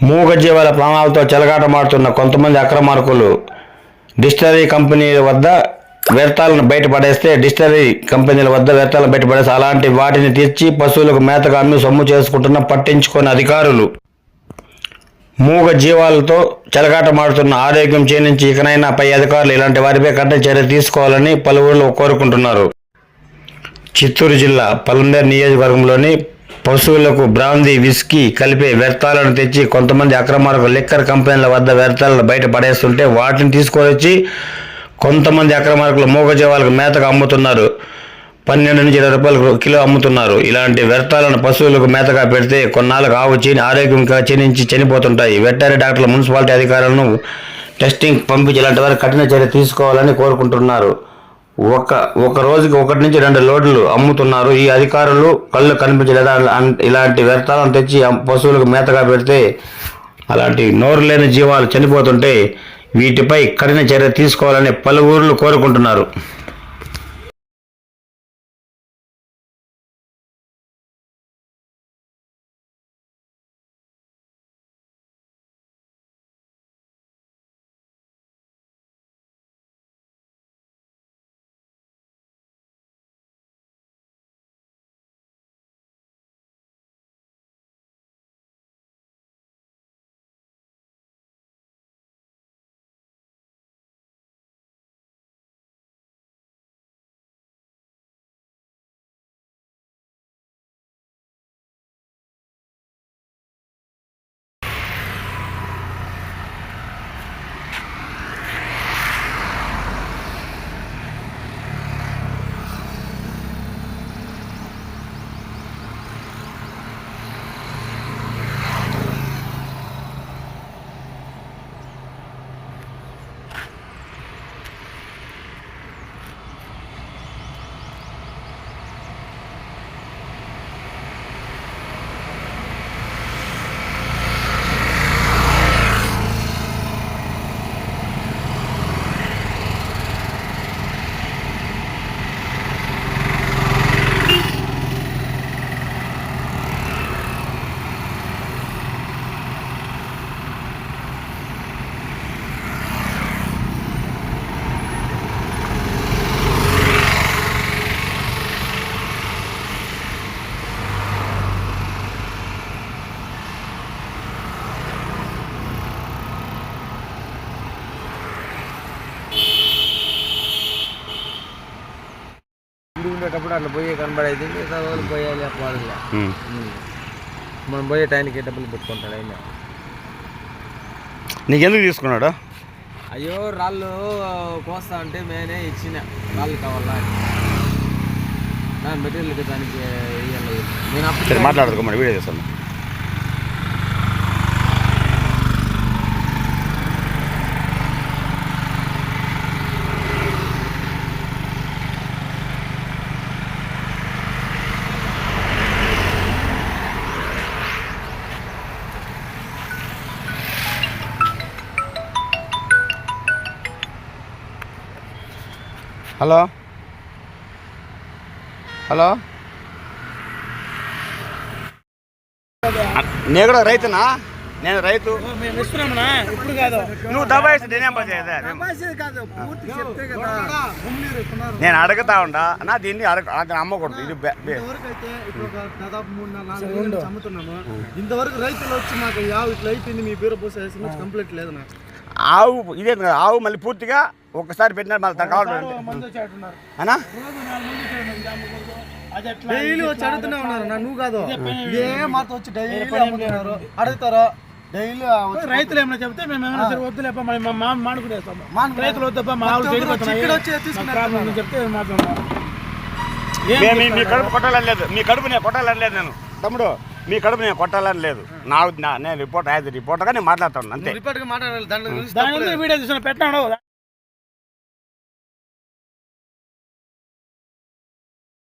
మూగజీవాల ప్రాణాలతో చెలగాటమాడుతున్న కొంతమంది అక్రమార్కులు డిస్టరీ కంపెనీల వద్ద వ్యర్థాలను బయటపడేస్తే డిస్టరీ కంపెనీల వద్ద వ్యర్థాలను బయటపడేస్తే అలాంటి వాటిని తెచ్చి పశువులకు మేతగా అమ్మి సొమ్ము చేసుకుంటున్న పట్టించుకొని అధికారులు. మూగ జీవాలతో చెలగాటమాడుతున్న ఆరోగ్యం క్షీణించి ఇకనైనా పై అధికారులు ఇలాంటి వారిపై కఠిన చర్య తీసుకోవాలని పలువురు కోరుకుంటున్నారు. చిత్తూరు జిల్లా పలంనేరు నియోజకవర్గంలోని పశువులకు బ్రాందీ విస్కీ కలిపే వ్యర్థాలను తెచ్చి కొంతమంది అక్రమాలకు లిక్కర్ కంపెనీల వద్ద వ్యర్థాలను బయట పడేస్తుంటే వాటిని తీసుకొచ్చి కొంతమంది అక్రమార్కులు మూగజీవాలకు మేతగా అమ్ముతున్నారు. పన్నెండు నుంచి ఇరవై రూపాయలు కిలో అమ్ముతున్నారు. ఇలాంటి వ్యర్థాలను పశువులకు మేతగా పెడితే కొన్నాళ్ళకు ఆవు చీని ఆరోగ్యంగా క్షీణించి చనిపోతుంటాయి. వెటరీ డాక్టర్లు మున్సిపాలిటీ అధికారులను టెస్టింగ్ పంపించి ఇలాంటి వారికి కఠిన చర్య తీసుకోవాలని కోరుకుంటున్నారు. ఒక ఒక రోజుకి ఒకటి నుంచి రెండు లోడ్లు అమ్ముతున్నారు. ఈ అధికారులు కళ్ళు కనిపించలేదా? ఇలాంటి వ్యర్థాలను తెచ్చి పశువులకు మేతగా పెడితే అలాంటి నోరు లేని జీవాలు చనిపోతుంటే వీటిపై కఠిన చర్య తీసుకోవాలని పలువురులు కోరుకుంటున్నారు. ఇంటి ఉండేటప్పుడు అట్లా పోయి కనబడేది మిగతా రోజులు పోయాలి పోవాలిలే మనం పోయే టైంకి డబ్బులు పెట్టుకుంటాడు అయినా నీకెందుకు తీసుకున్నాడు అయ్యో రాళ్ళు కోస్తా అంటే మేనే ఇచ్చిన రాళ్ళు కావాలా మెటీరియల్ దానికి. నేను మాట్లాడదు వీడియో చేస్తాను హలో? హలో? నేను కూడా రైతునా? నేను రైతు. ఇప్పుడు కాదు. నువ్వు దబాయిస్తే నేనేం పని నేను అడుగుతా ఉండా? నా దీన్ని అడగ అది అమ్మకూడదు. ఇది దాదాపు మూడు ఇంతవరకు రైతులు వచ్చి మాకు యావ ఇట్లా అయిపోయింది మీ పేరు పోసి వేసిన కంప్లీట్ లేదు నాకు ఆవు ఇదే కదా, ఆవు మళ్ళీ పూర్తిగా ఒక్కసారి పెట్టినా మళ్ళీ తను కావాలి డైలీ వచ్చి అడుగుతూనే ఉన్నారు నా నువ్వు కాదు. ఇదే మాతో వచ్చి డైలీ అమ్ముతున్నారు. అడుగుతారు? డైలీ రైతులు ఏమైనా చెప్తే మేము ఏమైనా సరే వద్దులేప మరి మా మామ మానుకునేస్తాము మానుకునే- రైతులు వద్దప్ప మా ఇక్కడ వచ్చి తీసుకుని మా ప్రాబ్లం ఉందని చెప్తే మాట్లాడతాం మీ కడుపు కొట్టాలని లేదు. మీ కడుపు నేను కొట్టాలని లేదు నేను. తమ్ముడు మీ కడుపు నేను కొట్టాలని లేదు. నా నేను రిపోర్ట్ యాజ్ రిపోర్టర్గా నేను మాట్లాడుతాను అంతే. రిపోర్ట్గా మాట్లాడాలి దాని గురించి దాని వీడియో తీసుకుని